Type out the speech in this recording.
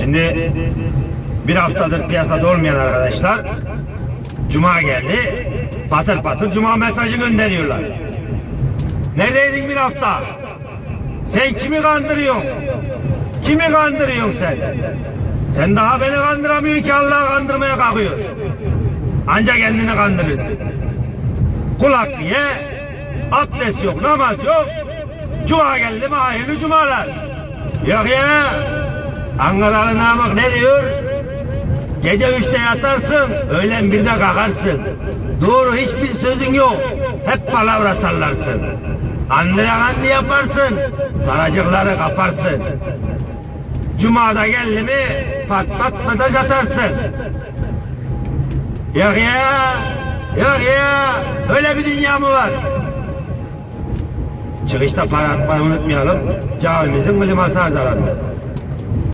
Şimdi bir haftadır piyasada olmayan arkadaşlar Cuma geldi patır patır Cuma mesajı gönderiyorlar. Neredeydin bir hafta? Sen kimi kandırıyorsun? Kimi kandırıyorsun sen? Sen daha beni kandıramıyorsun ki Allah'ı kandırmaya kalkıyor. Ancak kendini kandırırsın. Kulak diye abdest yok, namaz yok. Cuma geldi mi hayırlı cumalar. Yok ya. Ankaralı Namık ne diyor? Gece üçte yatarsın, öğlen birde kalkarsın. Doğru hiçbir sözün yok. Hep palavra sallarsın. Andıya kandı yaparsın, taracıkları kaparsın. Cuma'da geldi mi pat pat mesaj atarsın. Yok ya, yok ya, öyle bir dünya mı var? Çıkışta para atmayı unutmayalım. Camimizin kliması arızalandı.